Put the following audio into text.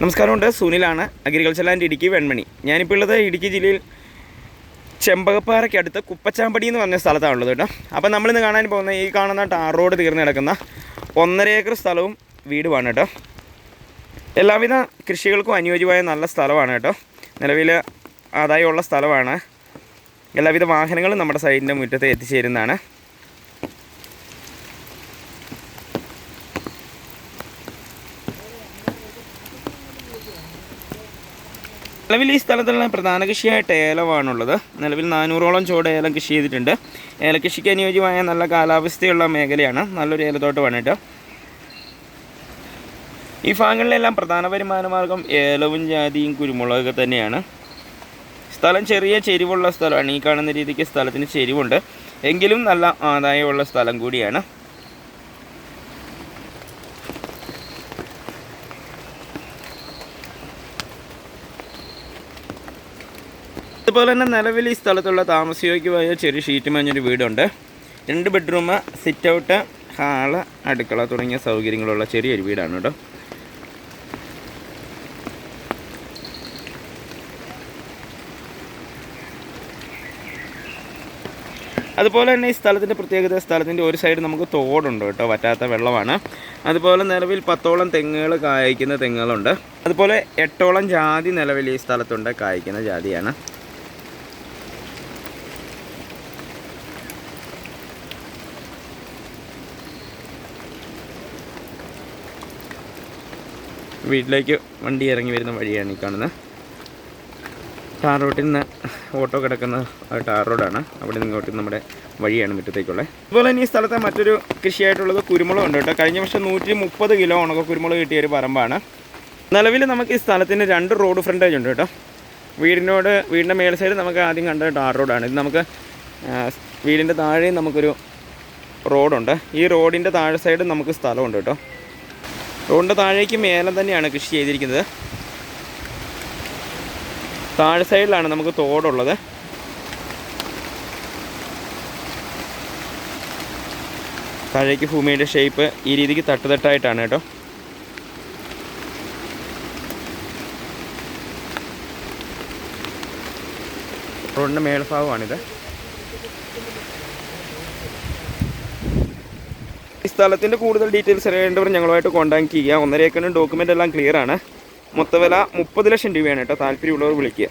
നമസ്കാരമുണ്ട്. സുനിലാണ് agriculture land Idukki Venmani. ഞാനിപ്പോൾ ഉള്ളത് ഇടുക്കി ജില്ലയിൽ ചെമ്പകപ്പാറയ്ക്ക് അടുത്ത് കുപ്പച്ചാമ്പടി എന്ന് പറഞ്ഞ സ്ഥലത്താണുള്ളത് കേട്ടോ. അപ്പോൾ നമ്മളിന്ന് കാണാൻ പോകുന്ന ഈ കാണുന്ന ടാർ റോഡ് തീർന്ന് കിടക്കുന്ന ഒന്നര ഏക്കർ സ്ഥലവും വീടുമാണ് കേട്ടോ. എല്ലാവിധ കൃഷികൾക്കും അനുയോജ്യമായ നല്ല സ്ഥലമാണ് കേട്ടോ. നിലവിൽ ആദായമുള്ള സ്ഥലമാണ്. എല്ലാവിധ വാഹനങ്ങളും നമ്മുടെ സൈഡിന്റെ മുറ്റത്ത് എത്തിച്ചേരുന്നതാണ്. നിലവിൽ ഈ സ്ഥലത്തുള്ള പ്രധാന കൃഷിയായിട്ട് ഏലമാണുള്ളത് നിലവിൽ നാനൂറോളം ചുവട് ഏലം കൃഷി ചെയ്തിട്ടുണ്ട്. ഏലകൃഷിക്ക് അനുയോജ്യമായ നല്ല കാലാവസ്ഥയുള്ള മേഖലയാണ് നല്ലൊരു ഏലത്തോട്ടമാണ് കേട്ടോ ഈ ഭാഗങ്ങളിലെല്ലാം പ്രധാന വരുമാന മാർഗം ഏലവും ജാതിയും കുരുമുളകൊക്കെ തന്നെയാണ്. സ്ഥലം ചെറിയ ചെരിവുള്ള സ്ഥലമാണ്. ഈ കാണുന്ന രീതിക്ക് സ്ഥലത്തിന് ചെരിവുണ്ട്. എങ്കിലും നല്ല ആദായമുള്ള സ്ഥലം കൂടിയാണ്. അതുപോലെ തന്നെ നിലവിൽ ഈ സ്ഥലത്തുള്ള താമസയോഗ്യമായ ചെറിയ ഷീറ്റ് മഞ്ഞൊരു വീടുണ്ട്. രണ്ട് ബെഡ്റൂം സിറ്റ് ഔട്ട് ഹാൾ അടുക്കള തുടങ്ങിയ സൗകര്യങ്ങളുള്ള ചെറിയൊരു വീടാണ് കേട്ടോ. അതുപോലെ തന്നെ ഈ സ്ഥലത്തിന്റെ പ്രത്യേകത സ്ഥലത്തിന്റെ ഒരു സൈഡ് നമുക്ക് തോടുണ്ട് കേട്ടോ വറ്റാത്ത വെള്ളമാണ്. അതുപോലെ നിലവിൽ പത്തോളം തെങ്ങുകൾ കായ്ക്കുന്ന തെങ്ങുകളുണ്ട്. അതുപോലെ എട്ടോളം ജാതി നിലവിൽ ഈ സ്ഥലത്തുണ്ട് കായ്ക്കുന്ന ജാതിയാണ്. വീട്ടിലേക്ക് വണ്ടി ഇറങ്ങി വരുന്ന വഴിയാണ് ഈ കാണുന്നത് ടാർ റോഡിൽ നിന്ന് ഓട്ടോ കിടക്കുന്ന ടാർ റോഡാണ്. അവിടെ നിന്ന് ഇങ്ങോട്ട് നമ്മുടെ വഴിയാണ് മുറ്റത്തേക്കുള്ളത്. അതുപോലെ തന്നെ ഈ സ്ഥലത്തെ മറ്റൊരു കൃഷിയായിട്ടുള്ളത് കുരുമുളക് ഉണ്ട് കേട്ടോ. കഴിഞ്ഞ വർഷം നൂറ്റി മുപ്പത് കിലോ ഉണക്ക കുരുമുളക് കിട്ടിയ ഒരു പറമ്പാണ്. നിലവിൽ നമുക്ക് ഈ സ്ഥലത്തിന് രണ്ട് റോഡ് ഫ്രണ്ടേജ് ഉണ്ട് കേട്ടോ. വീടിനോട് വീടിന്റെ മേൽ സൈഡ് നമുക്ക് ആദ്യം കണ്ട ടാർ റോഡാണ്. ഇത് നമുക്ക് വീടിന്റെ താഴെയും നമുക്കൊരു റോഡുണ്ട്. ഈ റോഡിന്റെ താഴെ സൈഡ് നമുക്ക് സ്ഥലമുണ്ട് കേട്ടോ. റോഡിന്റെ താഴേക്കും മേലം തന്നെയാണ് കൃഷി ചെയ്തിരിക്കുന്നത്. താഴെ സൈഡിലാണ് നമുക്ക് തോടുള്ളത്. താഴേക്ക് ഭൂമിയുടെ ഷേപ്പ് ഈ രീതിക്ക് തട്ടുതട്ടായിട്ടാണ് കേട്ടോ. റോഡിന്റെ മേൽഭാഗമാണിത് ഈ സ്ഥലത്തിന്റെ കൂടുതൽ ഡീറ്റെയിൽസ് അറിയേണ്ടവർ ഞങ്ങളുമായിട്ട് കോൺടാക്ട് ചെയ്യുക. ഒന്നര ഏക്കറിന് ഡോക്യുമെന്റ് എല്ലാം ക്ലിയർ ആണ്. മൊത്തവില മുപ്പത് ലക്ഷം രൂപയാണ് കേട്ടോ. താല്പര്യമുള്ളവർ വിളിക്കുക.